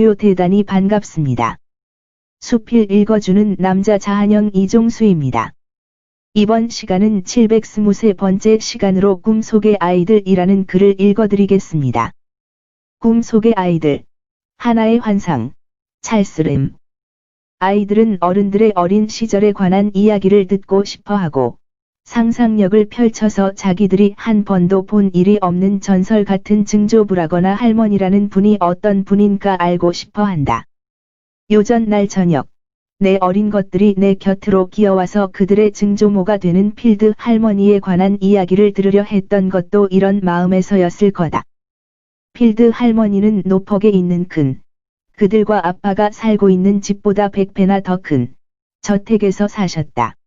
요 대단히 반갑습니다. 수필 읽어주는 남자 자한영 이종수입니다. 이번 시간은 723번째 시간으로 꿈속의 아이들이라는 글을 읽어드리겠습니다. 꿈속의 아이들. 하나의 환상. 찰스름. 아이들은 어른들의 어린 시절에 관한 이야기를 듣고 싶어 하고, 상상력을 펼쳐서 자기들이 한 번도 본 일이 없는 전설 같은 증조부라거나 할머니라는 분이 어떤 분인가 알고 싶어 한다. 요전 날 저녁, 내 어린 것들이 내 곁으로 기어와서 그들의 증조모가 되는 필드 할머니에 관한 이야기를 들으려 했던 것도 이런 마음에서였을 거다. 필드 할머니는 노퍽에 있는 큰, 그들과 아빠가 살고 있는 집보다 100배나 더 큰 저택에서 사셨다.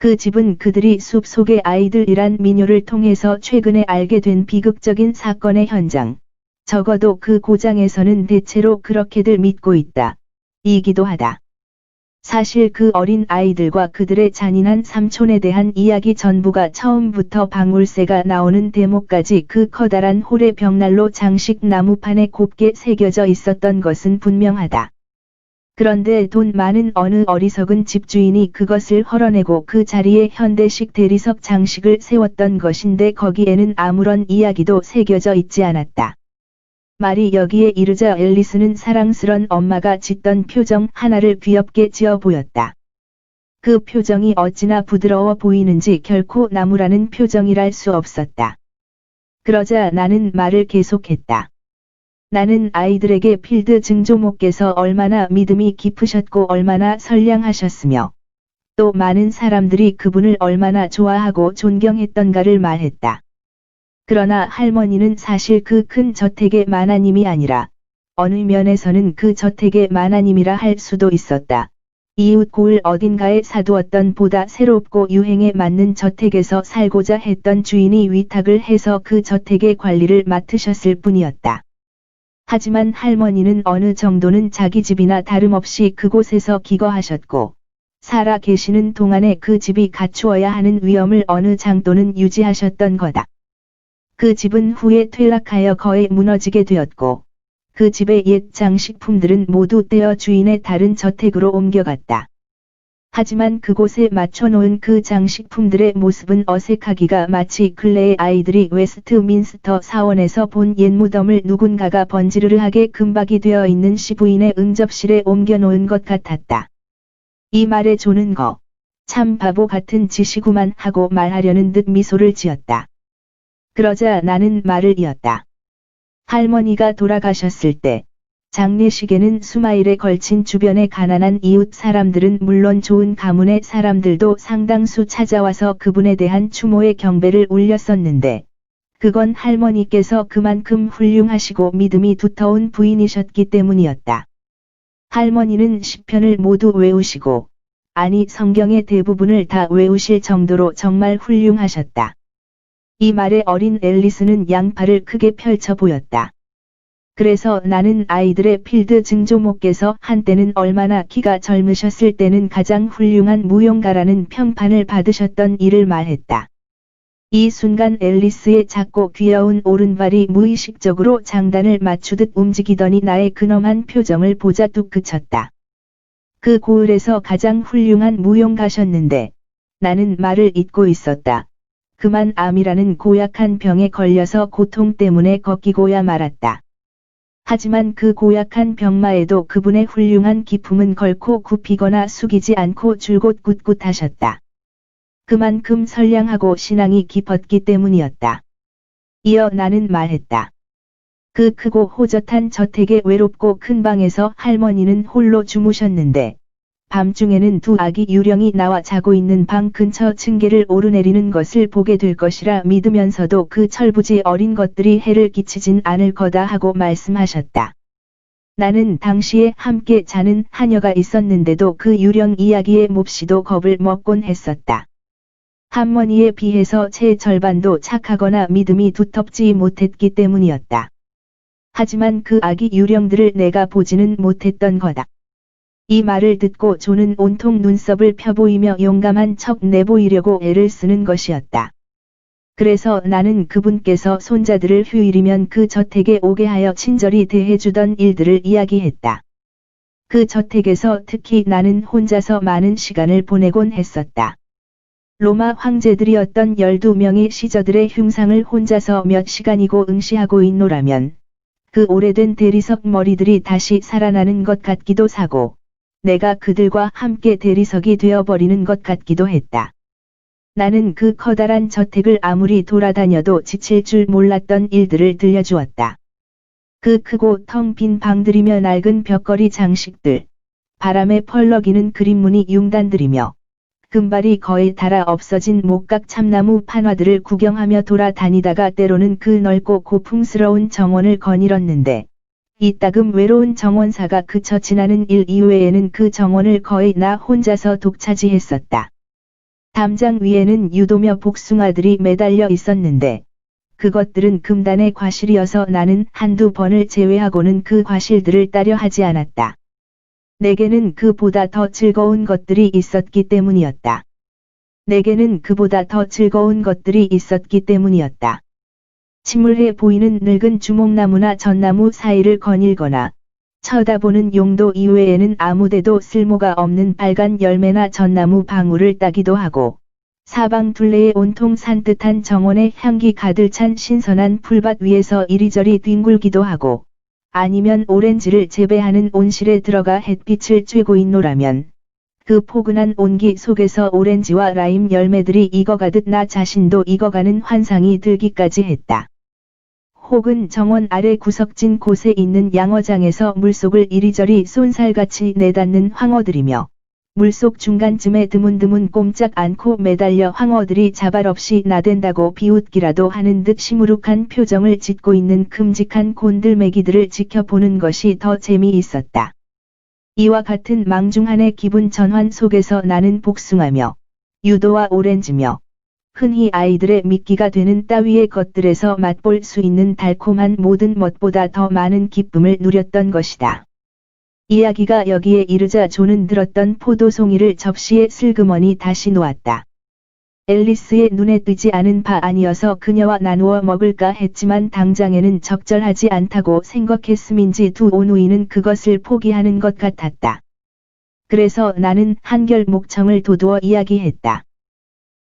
그 집은 그들이 숲 속의 아이들이란 민요를 통해서 최근에 알게 된 비극적인 사건의 현장. 적어도 그 고장에서는 대체로 그렇게들 믿고 있다. 이기도 하다. 사실 그 어린 아이들과 그들의 잔인한 삼촌에 대한 이야기 전부가 처음부터 방울새가 나오는 대목까지 그 커다란 홀의 벽난로 장식 나무판에 곱게 새겨져 있었던 것은 분명하다. 그런데 돈 많은 어느 어리석은 집주인이 그것을 헐어내고 그 자리에 현대식 대리석 장식을 세웠던 것인데 거기에는 아무런 이야기도 새겨져 있지 않았다. 말이 여기에 이르자 앨리스는 사랑스런 엄마가 짓던 표정 하나를 귀엽게 지어 보였다. 그 표정이 어찌나 부드러워 보이는지 결코 나무라는 표정이랄 수 없었다. 그러자 나는 말을 계속했다. 나는 아이들에게 필드 증조모께서 얼마나 믿음이 깊으셨고 얼마나 선량하셨으며 또 많은 사람들이 그분을 얼마나 좋아하고 존경했던가를 말했다. 그러나 할머니는 사실 그 큰 저택의 만화님이 아니라 어느 면에서는 그 저택의 만화님이라 할 수도 있었다. 이웃 고을 어딘가에 사두었던 보다 새롭고 유행에 맞는 저택에서 살고자 했던 주인이 위탁을 해서 그 저택의 관리를 맡으셨을 뿐이었다. 하지만 할머니는 어느 정도는 자기 집이나 다름없이 그곳에서 기거하셨고, 살아 계시는 동안에 그 집이 갖추어야 하는 위험을 어느 장도는 유지하셨던 거다. 그 집은 후에 퇴락하여 거의 무너지게 되었고, 그 집의 옛 장식품들은 모두 떼어 주인의 다른 저택으로 옮겨갔다. 하지만 그곳에 맞춰놓은 그 장식품들의 모습은 어색하기가 마치 근래의 아이들이 웨스트민스터 사원에서 본 옛 무덤을 누군가가 번지르르하게 금박이 되어 있는 시부인의 응접실에 옮겨놓은 것 같았다. 이 말에 조는 거. 참 바보 같은 짓이구만 하고 말하려는 듯 미소를 지었다. 그러자 나는 말을 이었다. 할머니가 돌아가셨을 때, 장례식에는 수마일에 걸친 주변의 가난한 이웃 사람들은 물론 좋은 가문의 사람들도 상당수 찾아와서 그분에 대한 추모의 경배를 올렸었는데, 그건 할머니께서 그만큼 훌륭하시고 믿음이 두터운 부인이셨기 때문이었다. 할머니는 시편을 모두 외우시고, 아니 성경의 대부분을 다 외우실 정도로 정말 훌륭하셨다. 이 말에 어린 앨리스는 양팔을 크게 펼쳐 보였다. 그래서 나는 아이들의 필드 증조모께서 한때는 얼마나 키가 젊으셨을 때는 가장 훌륭한 무용가라는 평판을 받으셨던 일을 말했다. 이 순간 앨리스의 작고 귀여운 오른발이 무의식적으로 장단을 맞추듯 움직이더니 나의 근엄한 표정을 보자 뚝 그쳤다. 그 고을에서 가장 훌륭한 무용가셨는데 나는 말을 잇고 있었다. 그만 암이라는 고약한 병에 걸려서 고통 때문에 걷기고야 말았다. 하지만 그 고약한 병마에도 그분의 훌륭한 기품은 결코 굽히거나 숙이지 않고 줄곧 꿋꿋하셨다. 그만큼 선량하고 신앙이 깊었기 때문이었다. 이어 나는 말했다. 그 크고 호젓한 저택의 외롭고 큰 방에서 할머니는 홀로 주무셨는데, 밤중에는 두 아기 유령이 나와 자고 있는 방 근처 층계를 오르내리는 것을 보게 될 것이라 믿으면서도 그 철부지 어린 것들이 해를 끼치진 않을 거다 하고 말씀하셨다. 나는 당시에 함께 자는 하녀가 있었는데도 그 유령 이야기에 몹시도 겁을 먹곤 했었다. 할머니에 비해서 제 절반도 착하거나 믿음이 두텁지 못했기 때문이었다. 하지만 그 아기 유령들을 내가 보지는 못했던 거다. 이 말을 듣고 조는 온통 눈썹을 펴보이며 용감한 척 내보이려고 애를 쓰는 것이었다. 그래서 나는 그분께서 손자들을 휴일이면 그 저택에 오게 하여 친절히 대해주던 일들을 이야기했다. 그 저택에서 특히 나는 혼자서 많은 시간을 보내곤 했었다. 로마 황제들이었던 12명의 시저들의 흉상을 혼자서 몇 시간이고 응시하고 있노라면 그 오래된 대리석 머리들이 다시 살아나는 것 같기도 하고 내가 그들과 함께 대리석이 되어버리는 것 같기도 했다. 나는 그 커다란 저택을 아무리 돌아다녀도 지칠 줄 몰랐던 일들을 들려주었다. 그 크고 텅 빈 방들이며 낡은 벽걸이 장식들, 바람에 펄럭이는 그림무늬 융단들이며 금발이 거의 닳아 없어진 목각 참나무 판화들을 구경하며 돌아다니다가 때로는 그 넓고 고풍스러운 정원을 거닐었는데 이따금 외로운 정원사가 그쳐 지나는 일 이외에는 그 정원을 거의 나 혼자서 독차지했었다. 담장 위에는 유도며 복숭아들이 매달려 있었는데 그것들은 금단의 과실이어서 나는 한두 번을 제외하고는 그 과실들을 따려 하지 않았다. 내게는 그보다 더 즐거운 것들이 있었기 때문이었다. 내게는 그보다 더 즐거운 것들이 있었기 때문이었다. 침울해 보이는 늙은 주목나무나 전나무 사이를 거닐거나 쳐다보는 용도 이외에는 아무데도 쓸모가 없는 빨간 열매나 전나무 방울을 따기도 하고 사방 둘레에 온통 산뜻한 정원의 향기 가득 찬 신선한 풀밭 위에서 이리저리 뒹굴기도 하고 아니면 오렌지를 재배하는 온실에 들어가 햇빛을 쬐고 있노라면 그 포근한 온기 속에서 오렌지와 라임 열매들이 익어가듯 나 자신도 익어가는 환상이 들기까지 했다. 혹은 정원 아래 구석진 곳에 있는 양어장에서 물속을 이리저리 쏜살같이 내닫는 황어들이며 물속 중간쯤에 드문드문 꼼짝 않고 매달려 황어들이 자발 없이 나댄다고 비웃기라도 하는 듯 시무룩한 표정을 짓고 있는 큼직한 곤들매기들을 지켜보는 것이 더 재미있었다. 이와 같은 망중한의 기분 전환 속에서 나는 복숭아며 유도와 오렌지며 흔히 아이들의 미끼가 되는 따위의 것들에서 맛볼 수 있는 달콤한 모든 멋보다 더 많은 기쁨을 누렸던 것이다. 이야기가 여기에 이르자 조는 들었던 포도송이를 접시에 슬그머니 다시 놓았다. 앨리스의 눈에 띄지 않은 바 아니어서 그녀와 나누어 먹을까 했지만 당장에는 적절하지 않다고 생각했음인지 두 오누이는 그것을 포기하는 것 같았다. 그래서 나는 한결 목청을 도두어 이야기했다.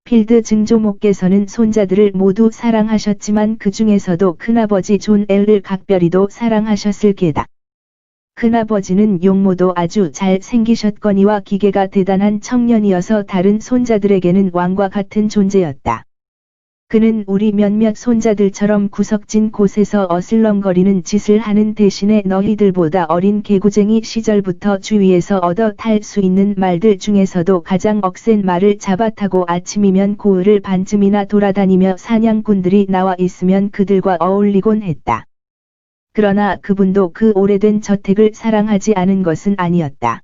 필드 증조목께서는 손자들을 모두 사랑하셨지만 그 중에서도 큰아버지 존 엘를 각별히도 사랑하셨을 게다. 큰아버지는 용모도 아주 잘 생기셨거니와 기계가 대단한 청년이어서 다른 손자들에게는 왕과 같은 존재였다. 그는 우리 몇몇 손자들처럼 구석진 곳에서 어슬렁거리는 짓을 하는 대신에 너희들보다 어린 개구쟁이 시절부터 주위에서 얻어 탈 수 있는 말들 중에서도 가장 억센 말을 잡아타고 아침이면 고을을 반쯤이나 돌아다니며 사냥꾼들이 나와 있으면 그들과 어울리곤 했다. 그러나 그분도 그 오래된 저택을 사랑하지 않은 것은 아니었다.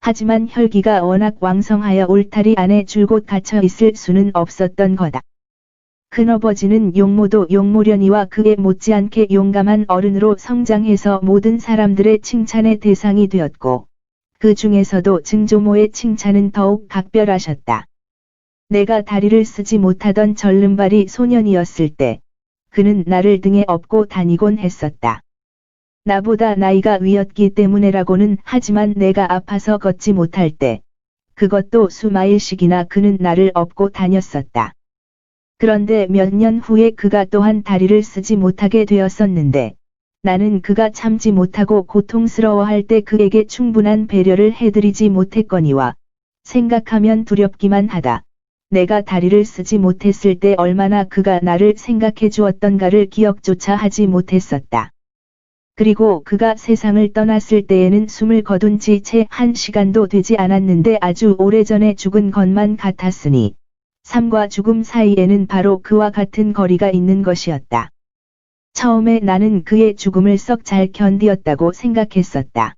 하지만 혈기가 워낙 왕성하여 울타리 안에 줄곧 갇혀 있을 수는 없었던 거다. 큰아버지는 용모도 용모련이와 그에 못지않게 용감한 어른으로 성장해서 모든 사람들의 칭찬의 대상이 되었고, 그 중에서도 증조모의 칭찬은 더욱 각별하셨다. 내가 다리를 쓰지 못하던 절름발이 소년이었을 때, 그는 나를 등에 업고 다니곤 했었다. 나보다 나이가 위였기 때문에라고는 하지만 내가 아파서 걷지 못할 때, 그것도 수마일씩이나 그는 나를 업고 다녔었다. 그런데 몇 년 후에 그가 또한 다리를 쓰지 못하게 되었었는데 나는 그가 참지 못하고 고통스러워할 때 그에게 충분한 배려를 해드리지 못했거니와 생각하면 두렵기만 하다. 내가 다리를 쓰지 못했을 때 얼마나 그가 나를 생각해 주었던가를 기억조차 하지 못했었다. 그리고 그가 세상을 떠났을 때에는 숨을 거둔 지 채 한 시간도 되지 않았는데 아주 오래전에 죽은 것만 같았으니 삶과 죽음 사이에는 바로 그와 같은 거리가 있는 것이었다. 처음에 나는 그의 죽음을 썩 잘 견디었다고 생각했었다.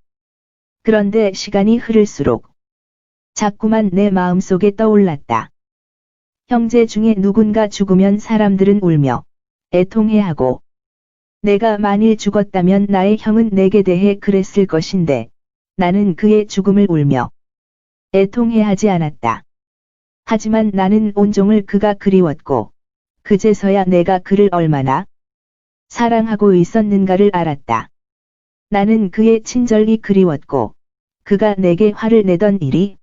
그런데 시간이 흐를수록 자꾸만 내 마음속에 떠올랐다. 형제 중에 누군가 죽으면 사람들은 울며 애통해하고 내가 만일 죽었다면 나의 형은 내게 대해 그랬을 것인데 나는 그의 죽음을 울며 애통해하지 않았다. 하지만 나는 온종을 그가 그리웠고 그제서야 내가 그를 얼마나 사랑하고 있었는가를 알았다. 나는 그의 친절이 그리웠고, 그가 내게 화를 내던 일이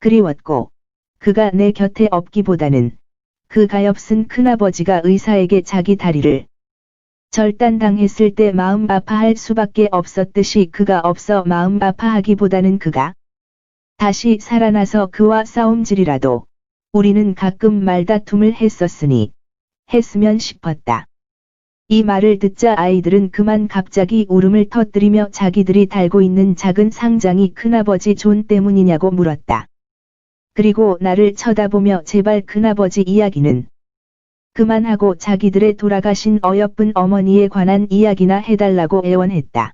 그리웠고, 그가 내 곁에 없기보다는 그 가엾은 큰아버지가 의사에게 자기 다리를 절단당했을 때 마음 아파할 수밖에 없었듯이 그가 없어 마음 아파하기보다는 그가 다시 살아나서 그와 싸움질이라도 우리는 가끔 말다툼을 했었으니 했으면 싶었다. 이 말을 듣자 아이들은 그만 갑자기 울음을 터뜨리며 자기들이 달고 있는 작은 상장이 큰아버지 존 때문이냐고 물었다. 그리고 나를 쳐다보며 제발 큰아버지 이야기는 그만하고 자기들의 돌아가신 어여쁜 어머니에 관한 이야기나 해달라고 애원했다.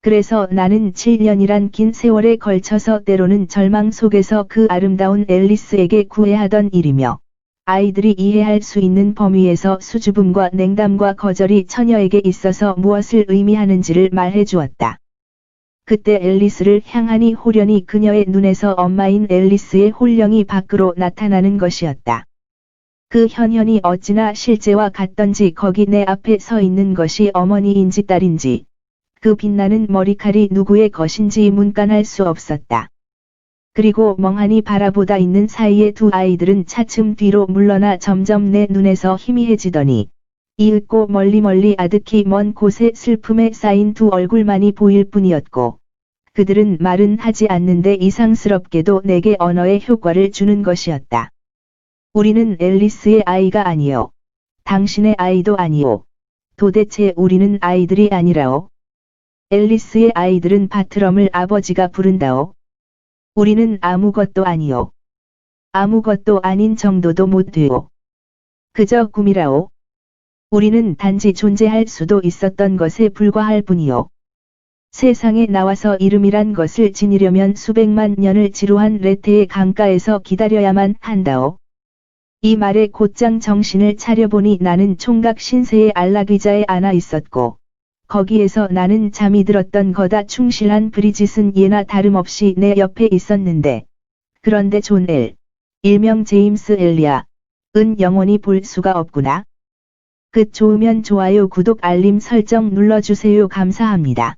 그래서 나는 7년이란 긴 세월에 걸쳐서 때로는 절망 속에서 그 아름다운 앨리스에게 구애하던 일이며 아이들이 이해할 수 있는 범위에서 수줍음과 냉담과 거절이 처녀에게 있어서 무엇을 의미하는지를 말해 주었다. 그때 앨리스를 향하니 호련히 그녀의 눈에서 엄마인 앨리스의 홀령이 밖으로 나타나는 것이었다. 그 현현이 어찌나 실제와 같던지 거기 내 앞에 서 있는 것이 어머니인지 딸인지 그 빛나는 머리칼이 누구의 것인지 문간할 수 없었다. 그리고 멍하니 바라보다 있는 사이에 두 아이들은 차츰 뒤로 물러나 점점 내 눈에서 희미해지더니 이윽고 멀리 멀리 아득히 먼 곳에 슬픔에 쌓인 두 얼굴만이 보일 뿐이었고 그들은 말은 하지 않는데 이상스럽게도 내게 언어의 효과를 주는 것이었다. 우리는 앨리스의 아이가 아니요. 당신의 아이도 아니요. 도대체 우리는 아이들이 아니라오. 앨리스의 아이들은 바트럼을 아버지가 부른다오. 우리는 아무것도 아니요. 아무것도 아닌 정도도 못 되오. 그저 꿈이라오. 우리는 단지 존재할 수도 있었던 것에 불과할 뿐이요. 세상에 나와서 이름이란 것을 지니려면 수백만 년을 지루한 레테의 강가에서 기다려야만 한다오. 이 말에 곧장 정신을 차려보니 나는 총각 신세의 안락의자에 앉아 있었고, 거기에서 나는 잠이 들었던 거다 충실한 브리짓은 예나 다름없이 내 옆에 있었는데, 그런데 존 엘, 일명 제임스 엘리아, 은 영원히 볼 수가 없구나. 끝 좋으면 좋아요 구독 알림 설정 눌러주세요 감사합니다.